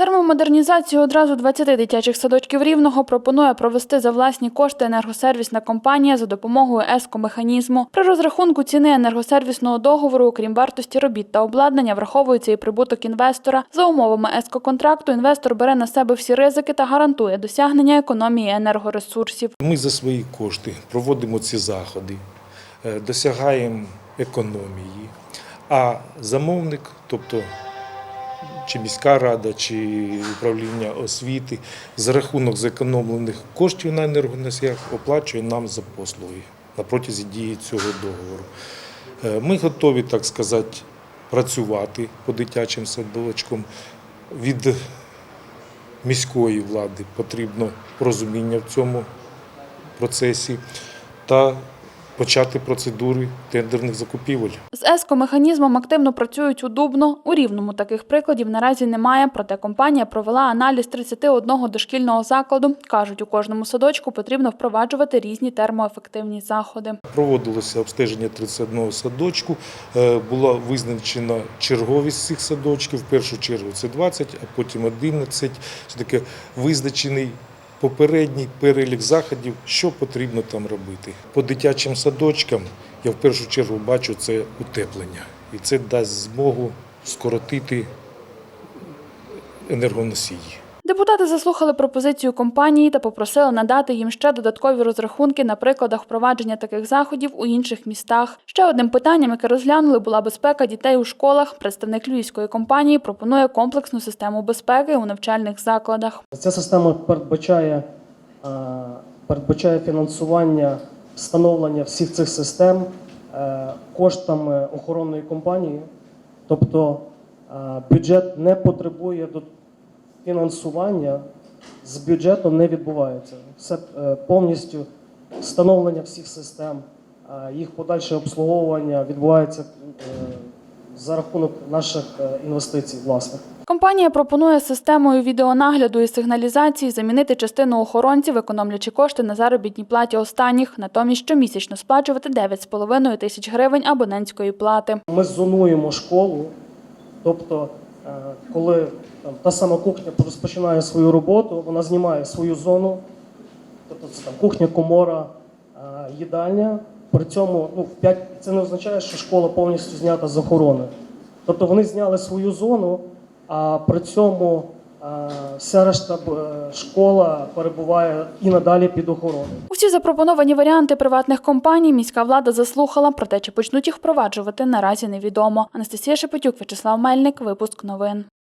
Термомодернізацію одразу 20 дитячих садочків Рівного пропонує провести за власні кошти енергосервісна компанія за допомогою ЕСКО-механізму. При розрахунку ціни енергосервісного договору, окрім вартості робіт та обладнання, враховується і прибуток інвестора. За умовами ЕСКО-контракту інвестор бере на себе всі ризики та гарантує досягнення економії енергоресурсів. Ми за свої кошти проводимо ці заходи, е, досягаємо економії, а замовник, тобто чи міська рада, чи управління освіти, за рахунок зекономлених коштів на енергоносіях оплачує нам за послуги на протязі дії цього договору. Е, Ми готові, так сказати, працювати по дитячим садочкам. Від міської влади потрібно розуміння в цьому процесі та почати процедури тендерних закупівель. З ЕСКО-механізмом активно працюють у Дубно. У Рівному таких прикладів наразі немає, проте компанія провела аналіз 31 дошкільного закладу. Кажуть, у кожному садочку потрібно впроваджувати різні термоефективні заходи. Проводилося обстеження 31 садочку, е, була визначена черговість цих садочків. В першу чергу це 20, а потім 11. Це таке визначений попередній перелік заходів, що потрібно там робити. По дитячим садочкам я в першу чергу бачу це утеплення. І це дасть змогу скоротити енергоносії. Депутати заслухали пропозицію компанії та попросили надати їм ще додаткові розрахунки на прикладах впровадження таких заходів у інших містах. Ще одним питанням, яке розглянули, була безпека дітей у школах. Представник львівської компанії пропонує комплексну систему безпеки у навчальних закладах. Ця система передбачає, е, передбачає фінансування встановлення всіх цих систем е, коштами охоронної компанії. Тобто е, бюджет не потребує до фінансування, з бюджетом не відбувається. Все е, повністю встановлення всіх систем, е, їх подальше обслуговування відбувається е, за рахунок наших інвестицій власних. Компанія пропонує системою відеонагляду і сигналізації замінити частину охоронців, економлячи кошти на заробітній платі останніх, натомість щомісячно сплачувати 9,5 тисяч гривень абонентської плати. Ми зонуємо школу, тобто, коли там, та сама кухня розпочинає свою роботу, вона знімає свою зону, тобто це там кухня, комора, е, їдальня. При цьому ну, 5, це не означає, що школа повністю знята з охорони. Тобто вони зняли свою зону, а при цьому е, вся решта е, школа перебуває і надалі під охороною. Усі запропоновані варіанти приватних компаній міська влада заслухала, проте чи почнуть їх впроваджувати наразі невідомо. Анастасія Шепетюк, Вячеслав Мельник, випуск новин.